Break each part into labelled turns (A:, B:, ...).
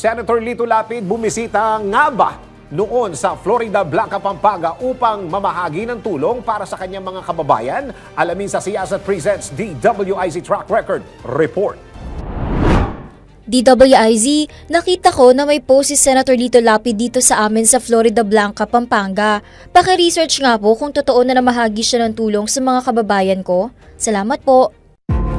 A: Senator Lito Lapid bumisita nga ba noon sa Florida Blanca, Pampanga upang mamahagi ng tulong para sa kanyang mga kababayan? Alamin sa Siyasat Presents DWIZ Track Record Report.
B: DWIZ, nakita ko na may post si Senator Lito Lapid dito sa amin sa Florida Blanca, Pampanga. Paki-research nga po kung totoo na namahagi siya ng tulong sa mga kababayan ko. Salamat po.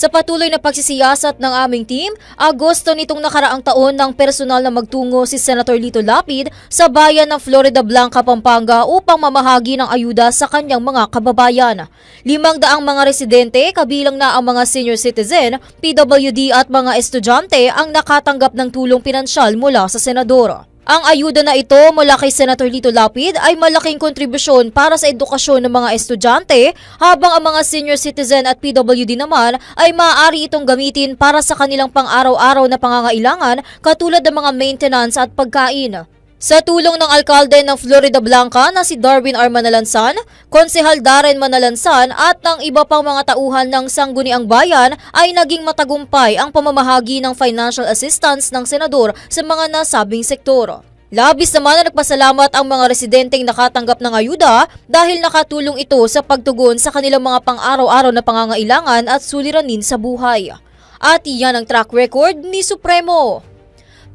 B: Sa patuloy na pagsisiyasat ng aming team, Agosto nitong nakaraang taon ng personal na magtungo si Senator Lito Lapid sa bayan ng Florida Blanca, Pampanga upang mamahagi ng ayuda sa kanyang mga kababayan. Limang daang mga residente, kabilang na ang mga senior citizen, PWD at mga estudyante ang nakatanggap ng tulong pinansyal mula sa senador. Ang ayuda na ito mula kay Senator Lito Lapid ay malaking kontribusyon para sa edukasyon ng mga estudyante habang ang mga senior citizen at PWD naman ay maaari itong gamitin para sa kanilang pang-araw-araw na pangangailangan katulad ng mga maintenance at pagkain. Sa tulong ng alkalde ng Florida Blanca na si Darwin R. Manalansan, Konsehal Darren Manalansan at ng iba pang mga tauhan ng Sangguniang Bayan ay naging matagumpay ang pamamahagi ng financial assistance ng senador sa mga nasabing sektor. Labis naman na nagpasalamat ang mga residenteng nakatanggap ng ayuda dahil nakatulong ito sa pagtugon sa kanilang mga pang-araw-araw na pangangailangan at suliranin sa buhay. At iyan ang track record ni Supremo.